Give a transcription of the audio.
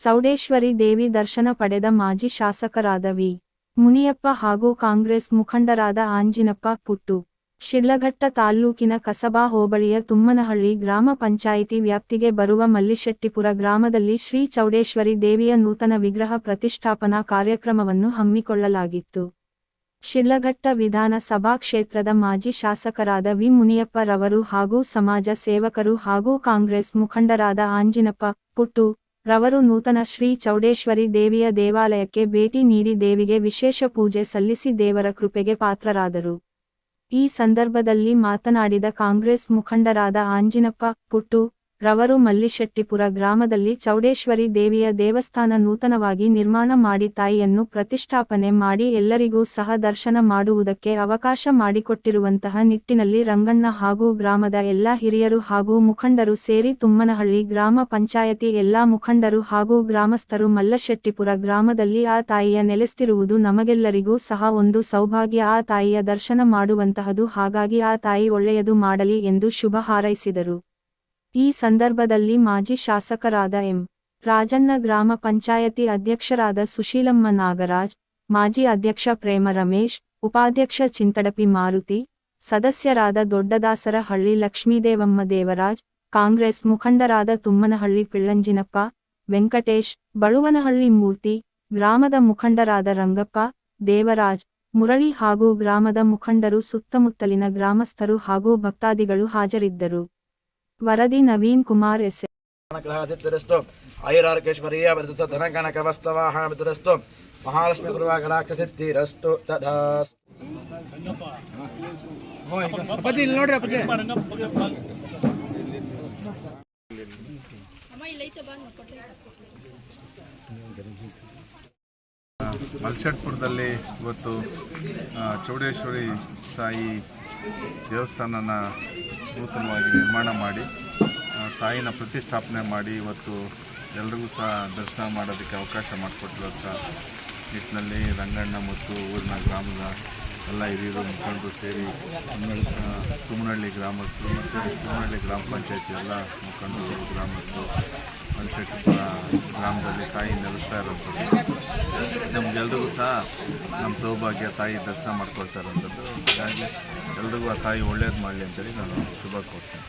ಚೌಡೇಶ್ವರಿ ದೇವಿ ದರ್ಶನ ಪಡೆದ ಮಾಜಿ ಶಾಸಕರಾದ ವಿ. ಮುನಿಯಪ್ಪ ಹಾಗೂ ಕಾಂಗ್ರೆಸ್ ಮುಖಂಡರಾದ ಆಂಜಿನಪ್ಪ ಪುಟ್ಟು. ಶಿಡ್ಲಘಟ್ಟ ತಾಲ್ಲೂಕಿನ ಕಸಬಾ ಹೋಬಳಿಯ ತುಮ್ಮನಹಳ್ಳಿ ಗ್ರಾಮ ಪಂಚಾಯಿತಿ ವ್ಯಾಪ್ತಿಗೆ ಬರುವ ಮಲ್ಲಿಶೆಟ್ಟಿಪುರ ಗ್ರಾಮದಲ್ಲಿ ಶ್ರೀ ಚೌಡೇಶ್ವರಿ ದೇವಿಯ ನೂತನ ವಿಗ್ರಹ ಪ್ರತಿಷ್ಠಾಪನಾ ಕಾರ್ಯಕ್ರಮವನ್ನು ಹಮ್ಮಿಕೊಳ್ಳಲಾಗಿತ್ತು. ಶಿಡ್ಲಘಟ್ಟ ವಿಧಾನಸಭಾ ಕ್ಷೇತ್ರದ ಮಾಜಿ ಶಾಸಕರಾದ ವಿ. ಮುನಿಯಪ್ಪರವರು ಹಾಗೂ ಸಮಾಜ ಸೇವಕರು ಹಾಗೂ ಕಾಂಗ್ರೆಸ್ ಮುಖಂಡರಾದ ಆಂಜಿನಪ್ಪ ಪುಟ್ಟು ರವರು ನೂತನ ಶ್ರೀ ಚೌಡೇಶ್ವರಿ ದೇವಿಯ ದೇವಾಲಯಕ್ಕೆ ಭೇಟಿ ನೀಡಿ ದೇವಿಗೆ ವಿಶೇಷ ಪೂಜೆ ಸಲ್ಲಿಸಿ ದೇವರ ಕೃಪೆಗೆ ಪಾತ್ರರಾದರು. ಈ ಸಂದರ್ಭದಲ್ಲಿ ಮಾತನಾಡಿದ ಕಾಂಗ್ರೆಸ್ ಮುಖಂಡರಾದ ಆಂಜಿನಪ್ಪ, ಪುಟ್ಟು ರವರು ಮಲ್ಲಿಶೆಟ್ಟಿಪುರ ಗ್ರಾಮದಲ್ಲಿ ಚೌಡೇಶ್ವರಿ ದೇವಿಯ ದೇವಸ್ಥಾನ ನೂತನವಾಗಿ ನಿರ್ಮಾಣ ಮಾಡಿ ತಾಯಿಯನ್ನು ಪ್ರತಿಷ್ಠಾಪನೆ ಮಾಡಿ ಎಲ್ಲರಿಗೂ ಸಹ ದರ್ಶನ ಮಾಡುವುದಕ್ಕೆ ಅವಕಾಶ ಮಾಡಿಕೊಟ್ಟಿರುವಂತಹ ನಿಟ್ಟಿನಲ್ಲಿ ರಂಗಣ್ಣ ಹಾಗೂ ಗ್ರಾಮದ ಎಲ್ಲಾ ಹಿರಿಯರು ಹಾಗೂ ಮುಖಂಡರು ಸೇರಿ ತುಮ್ಮನಹಳ್ಳಿ ಗ್ರಾಮ ಪಂಚಾಯತಿ ಎಲ್ಲಾ ಮುಖಂಡರು ಹಾಗೂ ಗ್ರಾಮಸ್ಥರು ಮಲ್ಲಶೆಟ್ಟಿಪುರ ಗ್ರಾಮದಲ್ಲಿ ಆ ತಾಯಿಯ ನೆಲೆಸ್ತಿರುವುದು ನಮಗೆಲ್ಲರಿಗೂ ಸಹ ಒಂದು ಸೌಭಾಗ್ಯ. ಆ ತಾಯಿಯ ದರ್ಶನ ಮಾಡುವಂತಹದು ಹಾಗಾಗಿ ಆ ತಾಯಿ ಒಳ್ಳೆಯದು ಮಾಡಲಿ ಎಂದು ಶುಭ ಹಾರೈಸಿದರು. ಈ ಸಂದರ್ಭದಲ್ಲಿ ಮಾಜಿ ಶಾಸಕರಾದ ಎಂ. ರಾಜಣ್ಣ ಗ್ರಾಮ ಪಂಚಾಯತಿ ಅಧ್ಯಕ್ಷರಾದ ಸುಶೀಲಮ್ಮ ನಾಗರಾಜ್, ಮಾಜಿ ಅಧ್ಯಕ್ಷ ಪ್ರೇಮ ರಮೇಶ್, ಉಪಾಧ್ಯಕ್ಷ ಚಿಂತಡಪಿ ಮಾರುತಿ, ಸದಸ್ಯರಾದ ದೊಡ್ಡದಾಸರ ಹಳ್ಳಿ ಲಕ್ಷ್ಮೀದೇವಮ್ಮ ದೇವರಾಜ್, ಕಾಂಗ್ರೆಸ್ ಮುಖಂಡರಾದ ತುಮ್ಮನಹಳ್ಳಿ ಪಿಳ್ಳಂಜಿನಪ್ಪ, ವೆಂಕಟೇಶ್, ಬಳುವನಹಳ್ಳಿ ಮೂರ್ತಿ, ಗ್ರಾಮದ ಮುಖಂಡರಾದ ರಂಗಪ್ಪ, ದೇವರಾಜ್, ಮುರಳಿ ಹಾಗೂ ಗ್ರಾಮದ ಮುಖಂಡರು ಸುತ್ತಮುತ್ತಲಿನ ಗ್ರಾಮಸ್ಥರು ಹಾಗೂ ಭಕ್ತಾದಿಗಳು ಹಾಜರಿದ್ದರು. ವರದಿ ನವೀನ್ ಕುಮಾರ್ ಎಸ್ ಗ್ರಹಸಿದ್ಧರಸ್ತು ಆಯುರಾರ್ಕೇಶ್ವರೀಯ ಬದುತ ಧನಗಣಕವಸ್ತವಾಹನ ಬಿದ್ದರಸ್ತು ಮಹಾಲಕ್ಷ್ಮಿ ಗುರುವ ಗಣಾಕ್ಷ ಸಿದ್ಧಿರಸ್ತು ತಥಾ ಮಲ್ಚಟ್ಪುರದಲ್ಲಿ ಇವತ್ತು ಚೌಡೇಶ್ವರಿ ತಾಯಿ ದೇವಸ್ಥಾನನ ನೂತನವಾಗಿ ನಿರ್ಮಾಣ ಮಾಡಿ ತಾಯಿನ ಪ್ರತಿಷ್ಠಾಪನೆ ಮಾಡಿ ಇವತ್ತು ಎಲ್ರಿಗೂ ಸಹ ದರ್ಶನ ಮಾಡೋದಕ್ಕೆ ಅವಕಾಶ ಮಾಡಿಕೊಟ್ಟಿರುವಂಥ ನಿಟ್ಟಿನಲ್ಲಿ ರಂಗಣ್ಣ ಮತ್ತು ಊರಿನ ಗ್ರಾಮದ ಎಲ್ಲ ಹಿರಿಯರು ಮುಖಂಡರು ಸೇರಿ ತುಮನಹಳ್ಳಿ ಗ್ರಾಮಸ್ಥರು ಮತ್ತು ತುಮನಹಳ್ಳಿ ಗ್ರಾಮ ಪಂಚಾಯತಿ ಎಲ್ಲ ಮುಖಂಡರು, ಗ್ರಾಮಸ್ಥರು ಮಲ್ಚಟ್ಪುರ ಗ್ರಾಮದಲ್ಲಿ ತಾಯಿ ನೆಲೆಸ್ತಾ ಇರೋದು ನಮ್ಗೆಲ್ರಿಗೂ ಸಹ ನಮ್ಮ ಸೌಭಾಗ್ಯ ತಾಯಿ ದರ್ಶನ ಮಾಡ್ಕೊಳ್ತಾ ಇರೋಂಥದ್ದು. ಹಾಗಾಗಿ ಎಲ್ರಿಗೂ ಆ ತಾಯಿ ಒಳ್ಳೇದು ಮಾಡಲಿ ಅಂತೇಳಿ ನಾನು ಶುಭ ಕೋರ್ತೇನೆ.